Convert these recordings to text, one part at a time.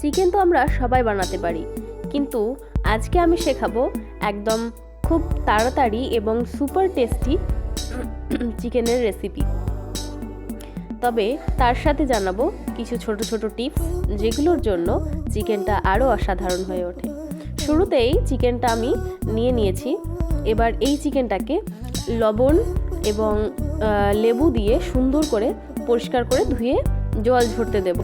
Chicken তো আমরা সবাই বানাতে পারি। কিন্তু আজকে আমি শেখাবো একদম খুব তাড়াতাড়ি এবং সুপার টেস্টি চিকেনের রেসিপি। তবে তার সাথে জানাব কিছু ছোট ছোট টিপস যেগুলোর জন্য চিকেনটা আরও অসাধারণ হয়ে ওঠে। শুরুতেই চিকেনটা আমি নিয়ে নিয়েছি। এবার এই চিকেনটাকে লবণ এবং লেবু দিয়ে সুন্দর করে পরিষ্কার করে ধুয়ে জল ঝরতে দেব।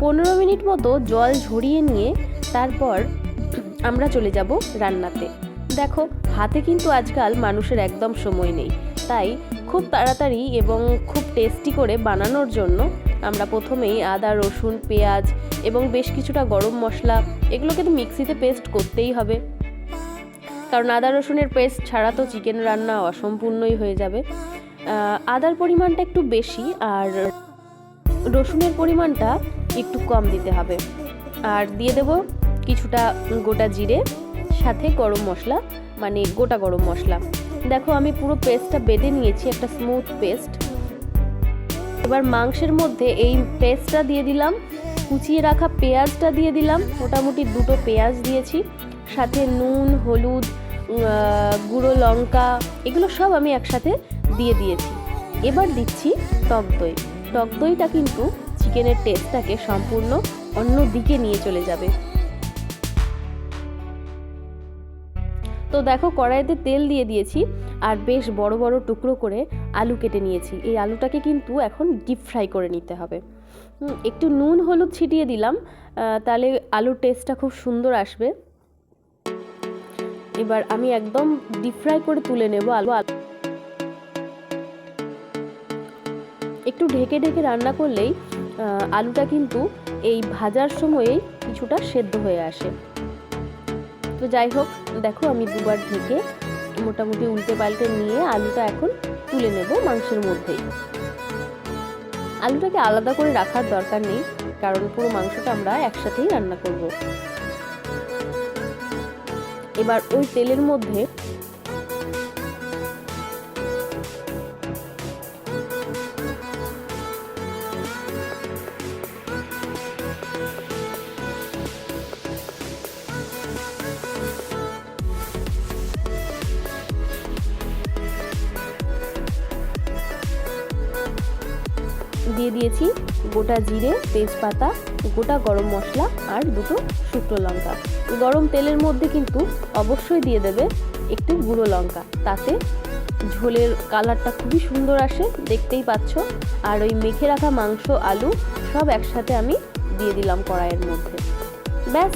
পনেরো মিনিট মতো জল ঝরিয়ে নিয়ে তারপর আমরা চলে যাব রান্নাতে। দেখো, হাতে কিন্তু আজকাল মানুষের একদম সময় নেই। তাই খুব তাড়াতাড়ি এবং খুব টেস্টি করে বানানোর জন্য আমরা প্রথমেই আদা, রসুন, পেঁয়াজ এবং বেশ কিছুটা গরম মশলা এগুলোকে তো মিক্সিতে পেস্ট করতেই হবে। কারণ আদা, রসুনের পেস্ট ছাড়া তো চিকেন রান্না অসম্পূর্ণই হয়ে যাবে। আদার পরিমাণটা একটু বেশি আর রসুনের পরিমাণটা একটু কম দিতে হবে। আর দিয়ে দেব কিছুটা গোটা জিরে, সাথে গরম মশলা মানে গোটা গরম মশলা। দেখো আমি পুরো পেস্টটা বেঁধে নিয়েছি, একটা স্মুথ পেস্ট। এবার মাংসের মধ্যে এই পেস্টটা দিয়ে দিলাম, কুচিয়ে রাখা পেঁয়াজটা দিয়ে দিলাম, মোটামুটি দুটো পেঁয়াজ দিয়েছি, সাথে নুন, হলুদ গুঁড়ো লঙ্কা, এগুলো সব আমি একসাথে দিয়ে দিয়েছি। এবার দিচ্ছি টক দই। টক দইটা কিন্তু চিকেনের টেস্টটাকে সম্পূর্ণ অন্য দিকে নিয়ে চলে যাবে। তো দেখো কড়াইতে তেল দিয়ে দিয়েছি আর বেশ বড় বড় টুকরো করে আলু কেটে নিয়েছি। এই আলুটাকে কিন্তু এখন ডিপ ফ্রাই করে নিতে হবে। একটু নুন হলুদ ছিটিয়ে দিলাম তাহলে আলুর টেস্টটা খুব সুন্দর আসবে। এবার আমি একদম ডিপ ফ্রাই করে তুলে নেব আলু আলু। একটু ঢেকে ঢেকে রান্না করলেই আলুটা কিন্তু এই ভাজার সময়েই কিছুটা সেদ্ধ হয়ে আসে। তো যাই হোক, দেখো আমি দুবার ঢেকে মোটামুটি উল্টে পাল্টে নিয়ে আলুটা এখন তুলে নেব মাংসের মধ্যেই। আলুটাকে আলাদা করে রাখার দরকার নেই, কারণ পুরো মাংসটা আমরা একসাথেই রান্না করব। এবার ওই তেলের মধ্যে দিয়ে দিয়েছি গোটা জিরে, তেজপাতা, গোটা গরম মশলা আর দুটো শুকনো লঙ্কা। গরম তেলের মধ্যে কিন্তু অবশ্যই দিয়ে দেবে একটু গুঁড়ো লঙ্কা। তাতে ঝোলের কালারটা খুবই সুন্দর আসে, দেখতেই পাচ্ছ। আর ওই মেখে রাখা মাংস, আলু সব একসাথে আমি দিয়ে দিলাম কড়াইয়ের মধ্যে। ব্যাস,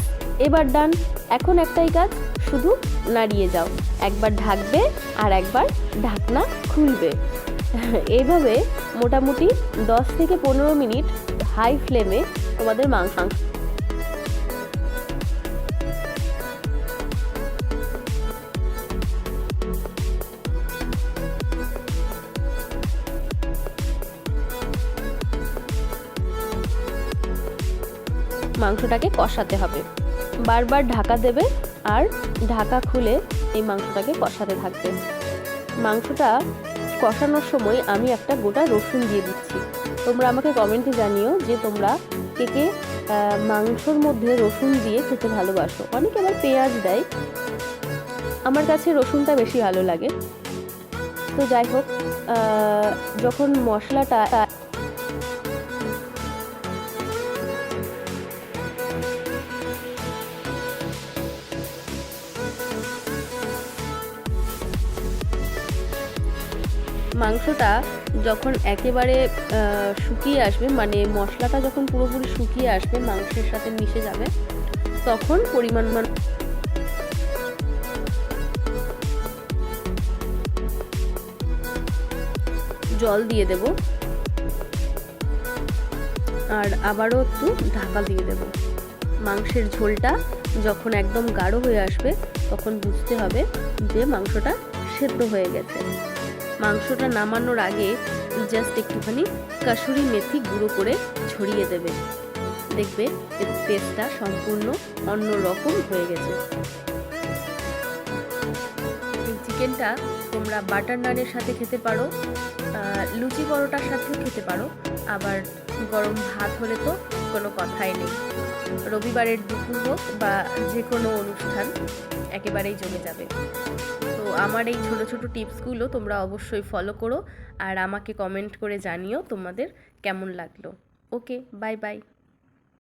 এবার ডান। এখন একটাই কাজ, শুধু নাড়িয়ে যাও। একবার ঢাকবে আর একবার ঢাকনা খুলবে। এইভাবে মোটামুটি দশ থেকে পনেরো মিনিট হাই ফ্লেমে তোমাদের মাংস মাংসটাকে কষাতে হবে। বারবার ঢাকা দেবে আর ঢাকা খুলে এই মাংসটাকে কষাতে থাকবে। মাংসটা কষানোর সময় আমি একটা গোটা রসুন দিয়ে দিচ্ছি। তোমরা আমাকে কমেন্টে জানিও যে তোমরা কে কে মাংসর মধ্যে রসুন দিয়ে খেতে ভালোবাসো। অনেকে আবার পেঁয়াজ দেয়। আমার কাছে রসুনটা বেশি ভালো লাগে। তো যাই হোক যখন মশলাটা মাংসটা যখন একেবারে শুকিয়ে আসবে মানে মশলাটা যখন পুরোপুরি শুকিয়ে আসবে, মাংসের সাথে মিশে যাবে, তখন পরিমাণ জল দিয়ে দেব। আর আবারও একটু ঢাকা দিয়ে দেব। মাংসের ঝোলটা যখন একদম গাঢ় হয়ে আসবে, তখন বুঝতে হবে যে মাংসটা সেদ্ধ হয়ে গেছে। মাংসটা নামানোর আগে জাস্ট একটুখানি কাসুরি মেথি গুঁড়ো করে ছড়িয়ে দেবে। দেখবে টেস্টটা সম্পূর্ণ অন্য রকম হয়ে গেছে। এই চিকেনটা তোমরা বাটার নানের সাথে খেতে পারো লুচি পরোটার সাথেও খেতে পারো, আবার গরম ভাত হলে তো কোনো কথাই নেই। রবিবারের দুপুর হোক বা যে কোনো অনুষ্ঠান, একেবারেই জমে যাবে। আমার এই ছোটো ছোটো টিপসগুলো তোমরা অবশ্যই ফলো করো আর আমাকে কমেন্ট করে জানিও তোমাদের কেমন লাগল। Okay bye bye